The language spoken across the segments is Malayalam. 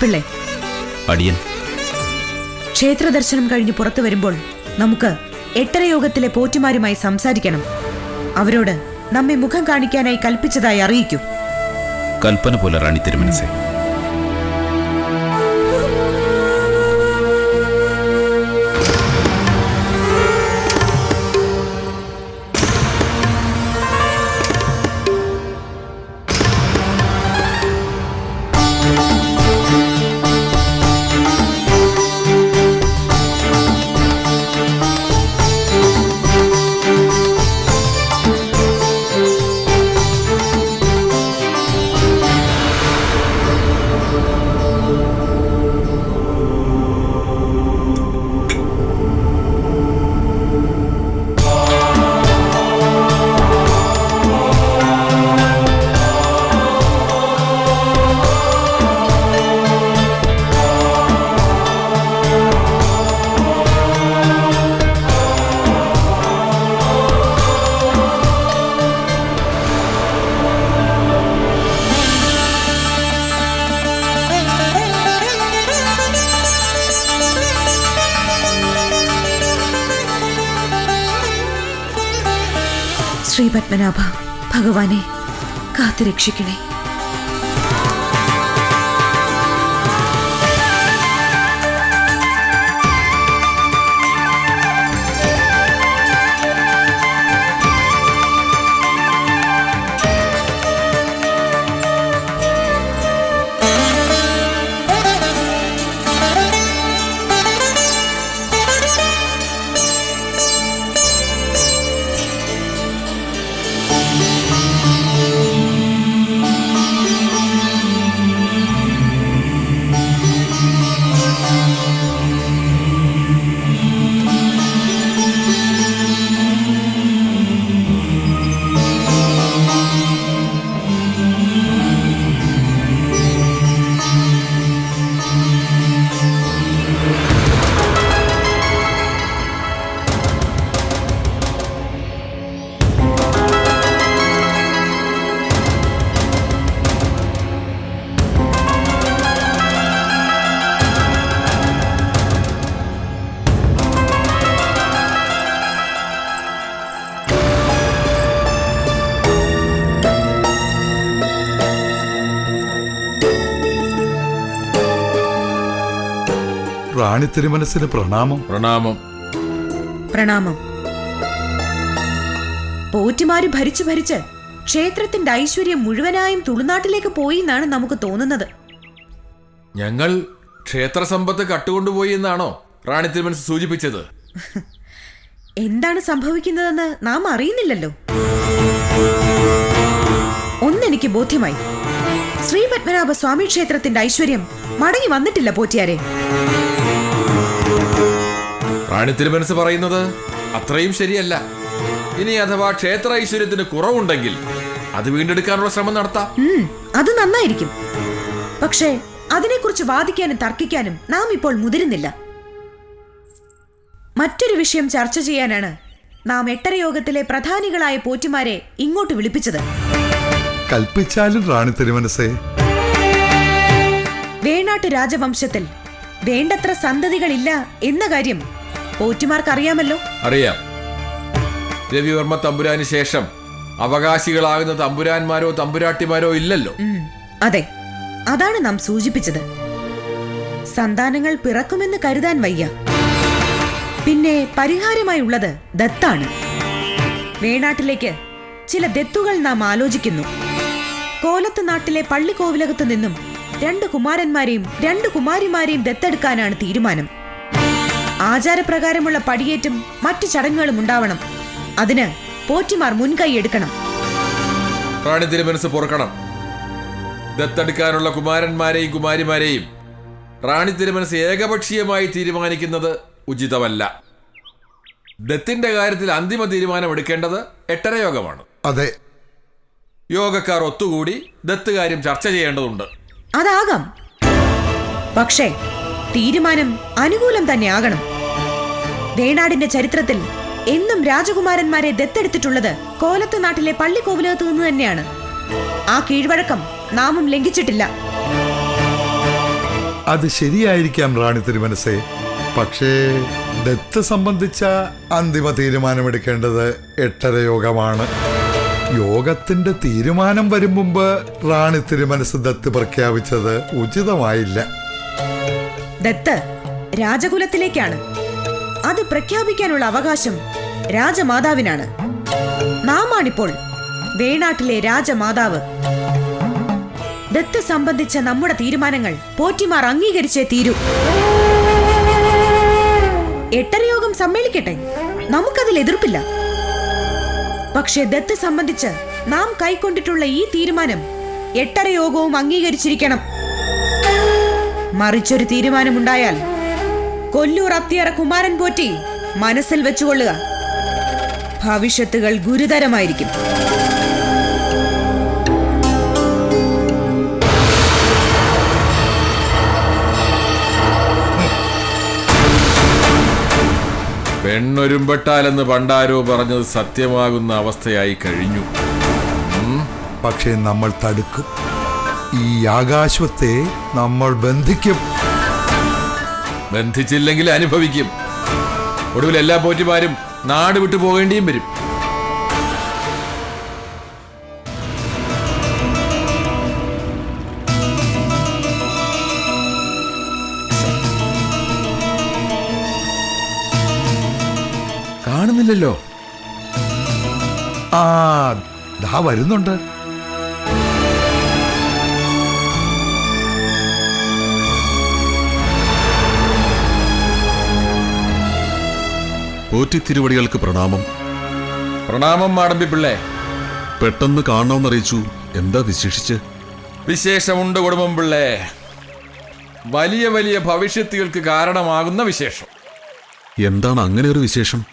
ഇരവിപ്പിള്ളെ അടിയൻ. ക്ഷേത്ര ദർശനം കഴിഞ്ഞ് പുറത്തു വരുമ്പോൾ നമുക്ക് എട്ടര യോഗത്തിലെ പോറ്റുമാരുമായി സംസാരിക്കണം. അവരോട് നമ്മെ മുഖം കാണിക്കാനായി കൽപ്പിച്ചതായി അറിയിക്കൂ. കൽപ്പന പോലെ റാണി തിരുമനസേ. ശ്രീ പത്മനാഭ ഭഗവാനെ കാത്തുരക്ഷിക്കണേ. റാണി തിരുമനസിന് പ്രണാമം. പ്രണാമം. പ്രണാമം. പോറ്റിമാര് ഭരിച്ചു ഭരിച്ച് ക്ഷേത്രത്തിന്റെ ഐശ്വര്യം മുഴുവനായും തുളുനാട്ടിലേക്ക് പോയി എന്നാണ് നമുക്ക് തോന്നുന്നത്. ഞങ്ങൾ ക്ഷേത്ര സമ്പത്ത് കട്ടുകൊണ്ടുപോയി എന്നാണോ റാണി തിരുമനസ് സൂചിപ്പിച്ചത്? എന്താണ് സംഭവിക്കുന്നതെന്ന് നാം അറിയുന്നില്ലല്ലോ. ഒന്നെനിക്ക് ബോധ്യമായി. ശ്രീ പത്മനാഭ സ്വാമി ക്ഷേത്രത്തിന്റെ ഐശ്വര്യം മടങ്ങി വന്നിട്ടില്ല പോറ്റിയാരെ. തിരുമനസ് പറയുന്നത് അത്രയും ശരിയല്ല. ഇനി അഥവാ ക്ഷേത്ര ഐശ്വര്യത്തിന് കുറവുണ്ടെങ്കിൽ അത് വീണ്ടെടുക്കാനുള്ള ശ്രമം നടത്താം. അത് നന്നായിരിക്കും. പക്ഷേ അതിനെക്കുറിച്ച് വാദിക്കാനും തർക്കിക്കാനും നാം ഇപ്പോൾ മുതിരുന്നില്ല. മറ്റൊരു വിഷയം ചർച്ച ചെയ്യാനാണ് നാം എട്ടര യോഗത്തിലെ പ്രധാനികളായ പോറ്റിമാരെ ഇങ്ങോട്ട് വിളിപ്പിച്ചത്. കൽപ്പിച്ചാലും റാണി തിരുമനസേ. വേണാട്ട് രാജവംശത്തിൽ വേണ്ടത്ര സന്തതികളില്ല എന്ന കാര്യം പോറ്റുമാർക്കറിയാമല്ലോ. അറിയാം. രവിവർമ്മ തമ്പുരാന് ശേഷം അവകാശികളാകുന്ന തമ്പുരാന്മാരോ തമ്പുരാട്ടിമാരോ ഇല്ലല്ലോ. അതെ. അതാണ് നാം സൂചിപ്പിച്ചത്. സന്താനങ്ങൾ പിറക്കുമെന്ന് കരുതാൻ വയ്യ. പിന്നെ പരിഹാരമായി ഉള്ളത് ദത്താണ്. വേണാട്ടിലേക്ക് ചില ദത്തുകൾ നാം ആലോചിക്കുന്നു. കോലത്ത് നാട്ടിലെ പള്ളിക്കോവിലകത്ത് നിന്നും രണ്ട് കുമാരന്മാരെയും രണ്ട് കുമാരിമാരെയും ദത്തെടുക്കാനാണ് തീരുമാനം. ആചാരപ്രകാരമുള്ള പടിയേറ്റും മറ്റു ചടങ്ങുകളും ഉണ്ടാവണം. അതിന് പോറ്റിമാർ മുൻകൈ എടുക്കണം. റാണി തിരുമനസ് പൊറുക്കണം. ദത്തെടുക്കാനുള്ള കുമാരന്മാരെയും കുമാരിമാരെയും റാണി തിരുമനസ് ഏകപക്ഷീയമായി തീരുമാനിക്കുന്നത് ഉചിതമല്ല. ദത്തിന്റെ കാര്യത്തിൽ അന്തിമ തീരുമാനം എടുക്കേണ്ടത് എട്ടര യോഗമാണ് അതെ. യോഗക്കാർ ഒത്തുകൂടി ദത്ത് കാര്യം ചർച്ച ചെയ്യേണ്ടതുണ്ട്. അതാകാം. പക്ഷേ തീരുമാനം അനുകൂലം തന്നെ ആകണം. വേണാടിന്റെ ചരിത്രത്തിൽ എന്നും രാജകുമാരന്മാരെ ദത്തെടുത്തിട്ടുള്ളത് കോലത്ത് നാട്ടിലെ പള്ളിക്കോവിലകത്ത് നിന്ന് തന്നെയാണ്. ആ കീഴ്വഴക്കം നാമും ലംഘിച്ചിട്ടില്ല. അത് ശരിയായിരിക്കാം റാണി തിരുമനസേ. പക്ഷേ ദത്ത് സംബന്ധിച്ച അന്തിമ തീരുമാനമെടുക്കേണ്ടത് എട്ടര യോഗമാണ്. യോഗത്തിന്റെ തീരുമാനം വരും മുമ്പ് റാണി തിരുമനസ് ദത്ത് പ്രഖ്യാപിച്ചത് ഉചിതമായില്ല. ദത്ത് രാജകുലത്തിലേക്കാണ്. അത് പ്രഖ്യാപിക്കാനുള്ള അവകാശം രാജമാതാവിനാണ്. നാമാണിപ്പോൾ വേണാട്ടിലെ രാജമാതാവ്. ദത്ത് സംബന്ധിച്ച നമ്മുടെ തീരുമാനങ്ങൾ പോറ്റിമാർ അംഗീകരിച്ചേ തീരൂ. എട്ടരയോഗം സമ്മേളിക്കട്ടെ? നമുക്കതിൽ എതിർപ്പില്ല. പക്ഷേ ദത്ത് സംബന്ധിച്ച് നാം കൈക്കൊണ്ടിട്ടുള്ള ഈ തീരുമാനം എട്ടരയോഗവും അംഗീകരിച്ചിരിക്കണം. മറിച്ചൊരു തീരുമാനമുണ്ടായാൽ കൊല്ലൂർ അത്തിയറ കുമാരൻ പോറ്റി മനസ്സിൽ വെച്ചുകൊള്ളുക. ഭവിഷ്യത്തുകൾ ഗുരുതരമായിരിക്കും. പെണ്ണൊരുമ്പെട്ടാലെന്ന് പണ്ടാരോ പറഞ്ഞത് സത്യമാകുന്ന അവസ്ഥയായി കഴിഞ്ഞു. പക്ഷേ നമ്മൾ തടുക്കും. ഈ ആകാശത്തെ നമ്മൾ ബന്ധിക്കും. ബന്ധിച്ചില്ലെങ്കിൽ അനുഭവിക്കും. ഒടുവിൽ എല്ലാ പോറ്റിമാരും നാട് വിട്ടു പോകേണ്ടിയും വരും. കാണുന്നില്ലല്ലോ. ആ ദാ വരുന്നുണ്ട്. പോറ്റിത്തിരുവടികൾക്ക് പ്രണാമം. പ്രണാമം മാടമ്പി പിള്ളേ. പെട്ടെന്ന് കാണണമെന്നറിയിച്ചു എന്താ വിശേഷിച്ച്? വിശേഷമുണ്ട് കുടുംബം പിള്ളേ. വലിയ വലിയ ഭവിഷ്യത്തുകൾക്ക് കാരണമാകുന്ന വിശേഷം. എന്താണ് അങ്ങനെ ഒരു വിശേഷം?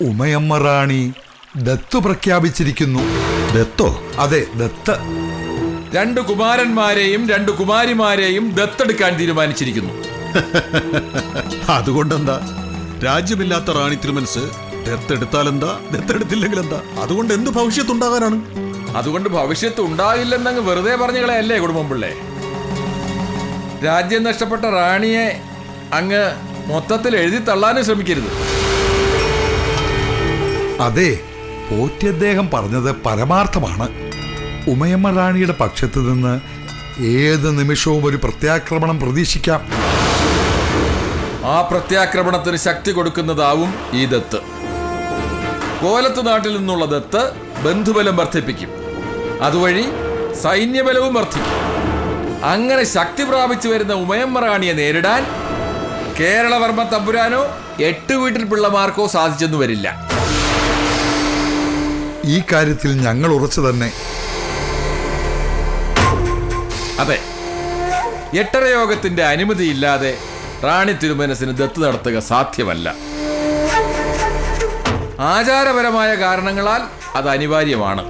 ഉമയമ്മ റാണി ദത്തു പ്രഖ്യാപിച്ചിരിക്കുന്നു. ദത്തോ? അതെ ദത്ത്. രണ്ട് കുമാരന്മാരെയും രണ്ട് കുമാരിമാരെയും ദത്തെടുക്കാൻ തീരുമാനിച്ചിരിക്കുന്നു. അതുകൊണ്ടെന്താ? രാജ്യമില്ലാത്ത റാണി തിരുമനസ് ദത്തെടുത്താലെന്താ? ദത്തെടുത്തില്ലെങ്കിൽ എന്താ അതുകൊണ്ട് എന്ത് ഭവിഷ്യത്തുണ്ടാകാനാണ്? അതുകൊണ്ട് ഭവിഷ്യത്ത് ഉണ്ടാകില്ലെന്നങ്ങ് വെറുതെ പറഞ്ഞുകളയല്ലേ കുടുംബം പിള്ളേ രാജ്യം നഷ്ടപ്പെട്ട റാണിയെ അങ്ങ് മൊത്തത്തിൽ എഴുതി തള്ളാനും ശ്രമിക്കരുത്. അതെ പോറ്റി അദ്ദേഹം പറഞ്ഞത് പരമാർത്ഥമാണ്. ഉമയമ്മ റാണിയുടെ പക്ഷത്ത് നിന്ന് ഏത് നിമിഷവും ഒരു പ്രത്യാക്രമണം പ്രതീക്ഷിക്കാം. ആ പ്രത്യാക്രമണത്തിന് ശക്തി കൊടുക്കുന്നതാവും ഈ ദത്ത്. കോലത്ത് നാട്ടിൽ നിന്നുള്ള ദത്ത് ബന്ധുബലം വർദ്ധിപ്പിക്കും. അതുവഴി സൈന്യബലവും വർദ്ധിക്കും. അങ്ങനെ ശക്തി പ്രാപിച്ചു വരുന്ന ഉമയമ്മ റാണിയെ നേരിടാൻ കേരളവർമ്മ തമ്പുരാനോ എട്ട് വീട്ടിൽ പിള്ളമാർക്കോ സാധിച്ചെന്നു വരില്ല. ഈ കാര്യത്തിൽ ഞങ്ങൾ ഉറച്ചു തന്നെ. അതെ. എട്ടര യോഗത്തിന്റെ അനുമതിയില്ലാതെ റാണി തിരുമനസിന് ദത്ത് നടത്തുക സാധ്യമല്ല. ആചാരപരമായ കാരണങ്ങളാൽ അത് അനിവാര്യമാണ്.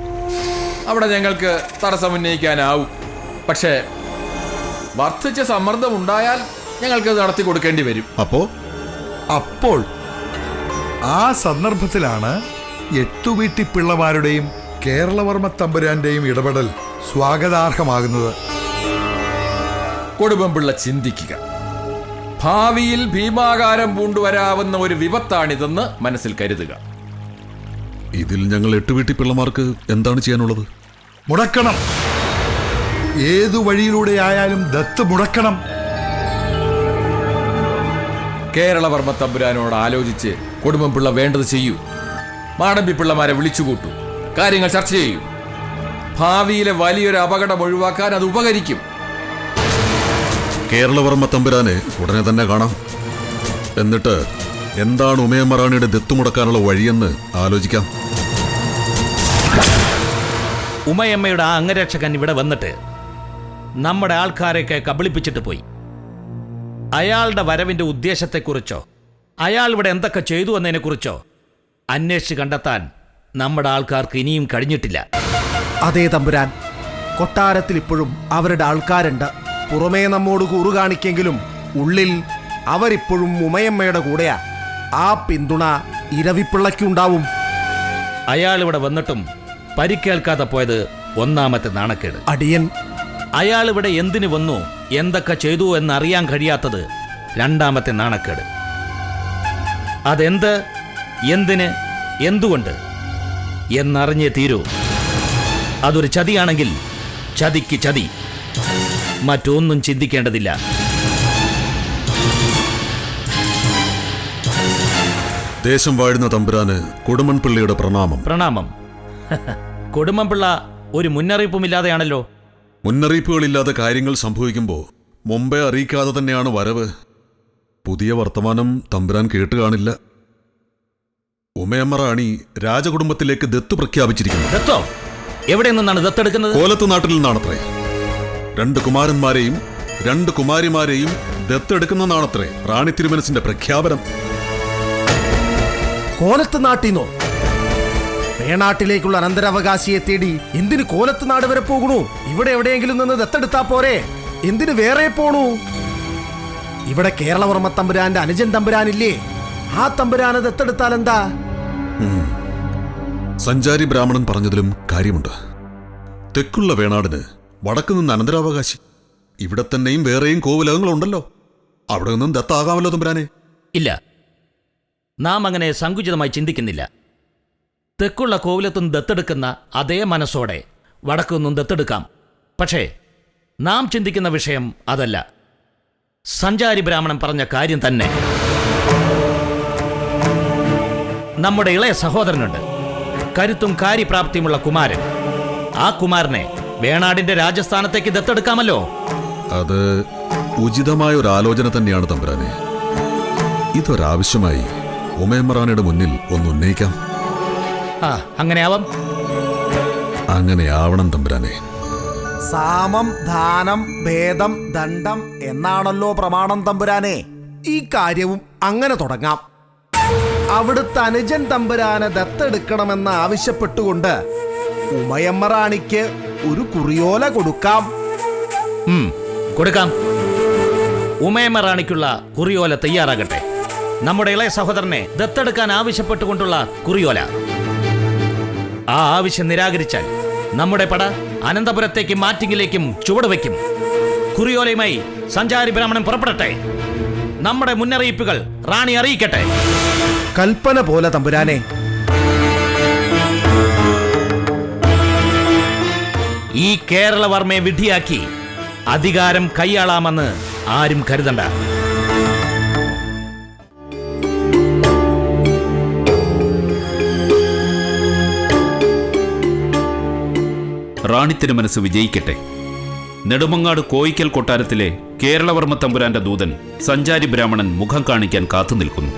അവിടെ ഞങ്ങൾക്ക് തടസ്സമുന്നയിക്കാനാവും പക്ഷേ വർദ്ധിച്ച സമ്മർദ്ദം ഉണ്ടായാൽ ഞങ്ങൾക്ക് നടത്തി കൊടുക്കേണ്ടി വരും. അപ്പോ? അപ്പോൾ ആ സന്ദർഭത്തിലാണ് എട്ടുവീട്ടി പിള്ളമാരുടെയും കേരളവർമ്മ തമ്പുരാന്റെയും ഇടപെടൽ സ്വാഗതാർഹമാകുന്നത്. കൊടുമ്പുള്ള ചിന്തിക്കുക. ഭാവിയിൽ ഭീമാകാരം പൂണ്ടുവരാവുന്ന ഒരു വിപത്താണിതെന്ന് മനസ്സിൽ കരുതുക. ഇതിൽ ഞങ്ങൾ എട്ട് വീട്ടി പിള്ളമാർക്ക് എന്താണ് ചെയ്യാനുള്ളത്? മുടക്കണം. ഏതു വഴിയിലൂടെ ആയാലും ദത്ത് മുടക്കണം. കേരളവർമ്മ തമ്പുരാനോട് ആലോചിച്ച് കുടുംബം പിള്ള വേണ്ടത് ചെയ്യൂ. മാടമ്പി പിള്ളമാരെ വിളിച്ചുകൂട്ടൂ. കാര്യങ്ങൾ ചർച്ച ചെയ്യൂ. ഭാവിയിലെ വലിയൊരു അപകടം ഒഴിവാക്കാൻ അത് ഉപകരിക്കും. കേരളവർമ്മ തമ്പുരാനെ ഉടനെ തന്നെ കാണാം. എന്നിട്ട് എന്താണ് ഉമയമറാണിയുടെ ദത്തുമുടക്കാനുള്ള ദത്ത് മുടക്കാനുള്ള വഴിയെന്ന് ആലോചിക്കാം. ഉമയമ്മയുടെ ആ അംഗരക്ഷകൻ ഇവിടെ വന്നിട്ട് നമ്മുടെ ആൾക്കാരെയൊക്കെ കബളിപ്പിച്ചിട്ട് പോയി. അയാളുടെ വരവിന്റെ ഉദ്ദേശത്തെക്കുറിച്ചോ അയാൾ ഇവിടെ എന്തൊക്കെ ചെയ്തു എന്നതിനെക്കുറിച്ചോ അന്വേഷിച്ച് കണ്ടെത്താൻ നമ്മുടെ ആൾക്കാർക്ക് ഇനിയും കഴിഞ്ഞിട്ടില്ല. അതേ തമ്പുരാൻ കൊട്ടാരത്തിൽ ഇപ്പോഴും അവരുടെ ആൾക്കാരുണ്ട്. പുറമേ നമ്മോട് കൂറു കാണിക്കെങ്കിലും ഉള്ളിൽ അവരിപ്പോഴും ഉമയമ്മയുടെ കൂടെയാ. ആ പിന്തുണ ഇരവിപ്പിള്ളയ്ക്കുണ്ടാവും. അയാൾ ഇവിടെ വന്നിട്ടും പരിക്കേൽക്കാതെ പോയത് ഒന്നാമത്തെ നാണക്കേട്. അടിയൻ. അയാൾ ഇവിടെ എന്തിനു വന്നു എന്തൊക്കെ ചെയ്തു എന്നറിയാൻ കഴിയാത്തത് രണ്ടാമത്തെ നാണക്കേട്. അതെന്ത് എന്തിന് എന്തുകൊണ്ട് എന്നറിഞ്ഞേ തീരൂ. അതൊരു ചതിയാണെങ്കിൽ ചതിക്ക് ചതി. മറ്റൊന്നും ചിന്തിക്കേണ്ടതില്ല. ദേശം വാഴുന്ന തമ്പുരാന് കൊടുമൺ പിള്ളിയുടെ പ്രണാമം. പ്രണാമം. കൊടുമൺപിള്ള ഒരു മുന്നറിയിപ്പുമില്ലാതെയാണല്ലോ. മുന്നറിയിപ്പുകളില്ലാതെ കാര്യങ്ങൾ സംഭവിക്കുമ്പോൾ മുമ്പേ അറിയിക്കാതെ തന്നെയാണ് വരവ്. പുതിയ വർത്തമാനം തമ്പുരാൻ കേട്ട് കാണില്ല. ഉമയമ്മ റാണി രാജകുടുംബത്തിലേക്ക് ദത്ത് പ്രഖ്യാപിച്ചിരിക്കുന്നു. ദത്തോ? എവിടെ നിന്നാണ് ദത്തെടുക്കുന്നത്? കോലത്ത് നാട്ടിൽ നിന്നാണത്രേ. രണ്ട് കുമാരന്മാരെയും രണ്ട് കുമാരിമാരെയും ദത്തെടുക്കുന്നതാണത്രേ റാണി തിരുമനസിന്റെ പ്രഖ്യാപനം. കോലത്ത് നാട്ടിന്നോ? വേണാട്ടിലേക്കുള്ള അനന്തരാവകാശിയെ തേടി എന്തിന് കോലത്ത് നാട് വരെ പോകണു ഇവിടെ എവിടെയെങ്കിലും നിന്ന് ദത്തെടുത്താ പോരെ? എന്തിന് വേറെ പോണു? ഇവിടെ കേരളവർമ്മ തമ്പുരാന്റെ അനുജൻ തമ്പുരാനില്ലേ? ആ തമ്പുരാനെ ദത്തെടുത്താൽ എന്താ സഞ്ചാരി ബ്രാഹ്മണൻ പറഞ്ഞതിലും കാര്യമുണ്ട്. തെക്കുള്ള വേണാടിന് വടക്ക് നിന്ന് അനന്തരാവകാശി. ഇവിടെ തന്നെയും വേറെയും കോവിലകങ്ങളുണ്ടല്ലോ. അവിടെ നിന്നും ദത്താകാമല്ലോ തമ്പുരാനെ. ഇല്ല. നാം അങ്ങനെ സങ്കുചിതമായി ചിന്തിക്കുന്നില്ല. തെക്കുള്ള കോവിലത്തും ദത്തെടുക്കുന്ന അതേ മനസ്സോടെ വടക്കുനിന്നും ദത്തെടുക്കാം. പക്ഷേ നാം ചിന്തിക്കുന്ന വിഷയം അതല്ല. സഞ്ചാരി ബ്രാഹ്മണൻ പറഞ്ഞ കാര്യം തന്നെ. നമ്മുടെ ഇളയ സഹോദരനുണ്ട്. കരുത്തും കാര്യപ്രാപ്തിയുമുള്ള കുമാരൻ. ആ കുമാരനെ വേണാടിന്റെ രാജസ്ഥാനത്തേക്ക് ദത്തെടുക്കാമല്ലോ. അത് ഉചിതമായ ഒരു ആലോചന തന്നെയാണ് തമ്പുരാനെ. ഇതൊരാവശ്യമായി ഉമയമ്മറാനയുടെ മുന്നിൽ ഒന്ന് ഉന്നയിക്കാം. ആ അങ്ങനെ ആവാം അങ്ങനെ ആവണം തമ്പുരാനെ. സാമം ദാനം ഭേദം ദണ്ഡം എന്നാണല്ലോ പ്രമാണം തമ്പുരാനെ. ഈ കാര്യവും അങ്ങനെ തുടങ്ങാം. അവിടുത്തെ അനുജൻ തമ്പുരാനെ ദത്തെടുക്കണമെന്ന് ആവശ്യപ്പെട്ടുകൊണ്ട് ഉമയമ്മ റാണിക്ക് ഒരു കുറിയോല കൊടുക്കാം. കൊടുക്കാം. ഉമയമ്മ റാണിക്കുള്ള കുറിയോല തയ്യാറാകട്ടെ. നമ്മുടെ ഇളയ സഹോദരനെ ദത്തെടുക്കാൻ ആവശ്യപ്പെട്ടുകൊണ്ടുള്ള കുറിയോല. ആ ആവശ്യം നിരാകരിച്ചാൽ നമ്മുടെ പട അനന്തപുരത്തേക്കും മാറ്റിങ്ങിലേക്കും ചുവടുവെക്കും കുറിയോലയുമായി സഞ്ചാരി ബ്രാഹ്മണൻ പുറപ്പെടട്ടെ. നമ്മുടെ മുന്നറിയിപ്പുകൾ റാണി അറിയിക്കട്ടെ. കൽപ്പന പോലെ തമ്പുരാനെ ഈ കേരളവർമ്മയെ വിധിയാക്കി അധികാരം കൈയാളാമെന്ന് ആരും കരുതണ്ട. റാണി തിരുമനസ് വിജയിക്കട്ടെ. നെടുമങ്ങാട് കോയിക്കൽ കൊട്ടാരത്തിലെ കേരളവർമ്മ തമ്പുരാന്റെ ദൂതൻ സഞ്ചാരി ബ്രാഹ്മണൻ മുഖം കാണിക്കാൻ കാത്തു നിൽക്കുന്നു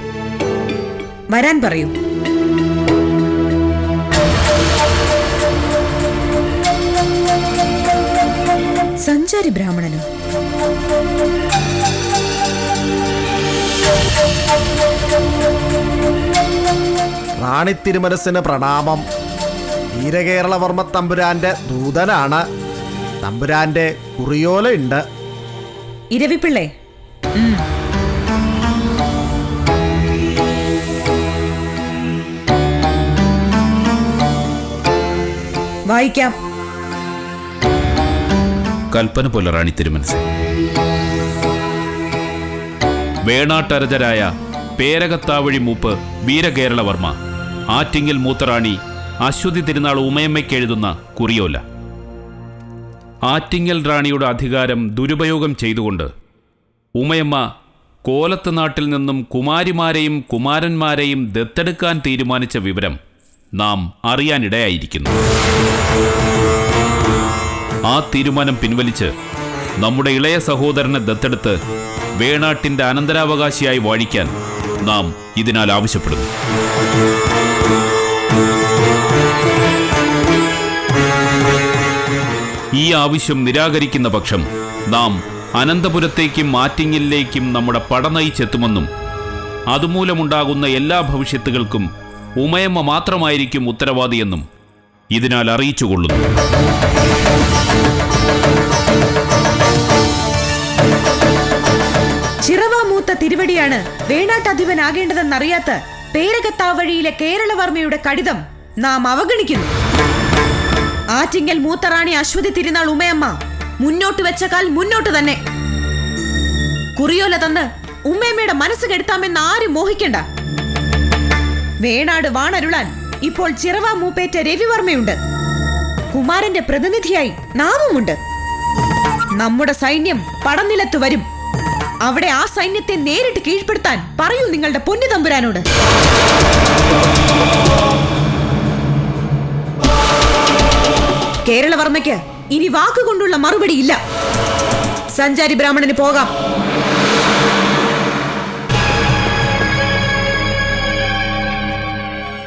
വരാൻ പറയൂ. സഞ്ചാരി ബ്രാഹ്മണനോ റാണി തിരുമനസിന് പ്രണാമം. വീരകേരളവർമ്മ തമ്പുരാന്റെ ദൂതനാണ്. തമ്പുരാന്റെ കുറിയോല ഉണ്ട് ഇരവിപ്പിള്ളേ. വായിക്കാം. കൽപ്പന പോലെ റാണി തിരുമനസെ. വേണാട്ടരജരായ പേരകത്താവഴി മൂപ്പ് വീരകേരളവർമ്മ. ആറ്റിങ്ങൽ മൂത്തറാണി അശ്വതി തിരുനാൾ ഉമയമ്മയ്ക്ക് എഴുതുന്ന കുറിയോല. ആറ്റിങ്ങൽ റാണിയുടെ അധികാരം ദുരുപയോഗം ചെയ്തുകൊണ്ട് ഉമയമ്മ കോലത്ത് നാട്ടിൽ നിന്നും കുമാരിമാരെയും കുമാരന്മാരെയും ദത്തെടുക്കാൻ തീരുമാനിച്ച വിവരം നാം അറിയാനിടയായിരിക്കുന്നു. ആ തീരുമാനം പിൻവലിച്ച് നമ്മുടെ ഇളയ സഹോദരനെ ദത്തെടുത്ത് വേണാട്ടിന്റെ അനന്തരാവകാശിയായി വാഴിക്കാൻ നാം ഇതിനാൽ ആവശ്യപ്പെടുന്നു. ഈ ആവശ്യം നിരാകരിക്കുന്ന പക്ഷം നാം അനന്തപുരത്തേക്കും മാറ്റിങ്ങിലേക്കും നമ്മുടെ പട നയിച്ചെത്തുമെന്നും അതുമൂലമുണ്ടാകുന്ന എല്ലാ ഭവിഷ്യത്തുകൾക്കും ഉമയമ്മ മാത്രമായിരിക്കും ഉത്തരവാദിയെന്നും ഇതിനാൽ അറിയിച്ചുകൊള്ളുന്നു. ചിറവാമൂത്ത തിരുവടിയാണ് വേണാട്ടധിപനാകേണ്ടതെന്നറിയാത്ത പേരകത്താവഴിയിലെ കേരളവർമ്മയുടെ കടിതം നാം അവഗണിക്കുന്നു. ആറ്റിങ്ങൽ മൂത്തറാണി അശ്വതി തിരുനാൾ ഉമയമ്മ മുന്നോട്ട് വെച്ച കാൽ മുന്നോട്ട് തന്നെ. കുറിയോല തന്ന് ഉമ്മയമ്മയുടെ മനസ്സ് കെടുത്താമെന്ന് ആരും മോഹിക്കണ്ട. വേണാട് വാണരുളാൻ ഇപ്പോൾ ചിറവ മൂപ്പേറ്റ രവിവർമ്മയുണ്ട്. കുമാരന്റെ പ്രതിനിധിയായി നാമുമുണ്ട്. നമ്മുടെ സൈന്യം പടനിലത്ത് വരും. അവിടെ ആ സൈന്യത്തെ നേരിട്ട് കീഴ്പ്പെടുത്താൻ പറയൂ നിങ്ങളുടെ പൊന്നു തമ്പുരാനോട്. കേരളവർമ്മയ്ക്ക് ഇനി വാക്കുകൊണ്ടുള്ള മറുപടി ഇല്ല. സഞ്ചാരി ബ്രാഹ്മണന് പോകാം.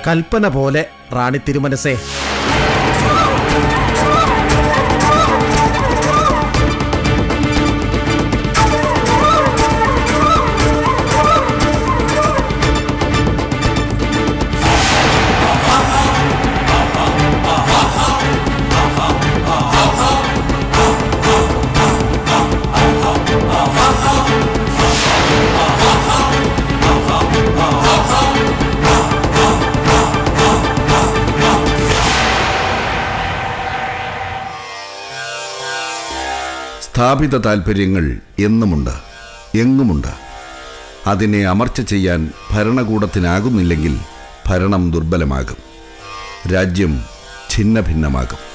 കൽപ്പന പോലെ റാണി തിരുമനസേ സ്ഥാപിത താൽപ്പര്യങ്ങൾ എന്നുമുണ്ട് എങ്ങുമുണ്ട്. അതിനെ അമർച്ച ചെയ്യാൻ ഭരണകൂടത്തിനാകുന്നില്ലെങ്കിൽ ഭരണം ദുർബലമാകും. രാജ്യം ഛിന്നഭിന്നമാകും.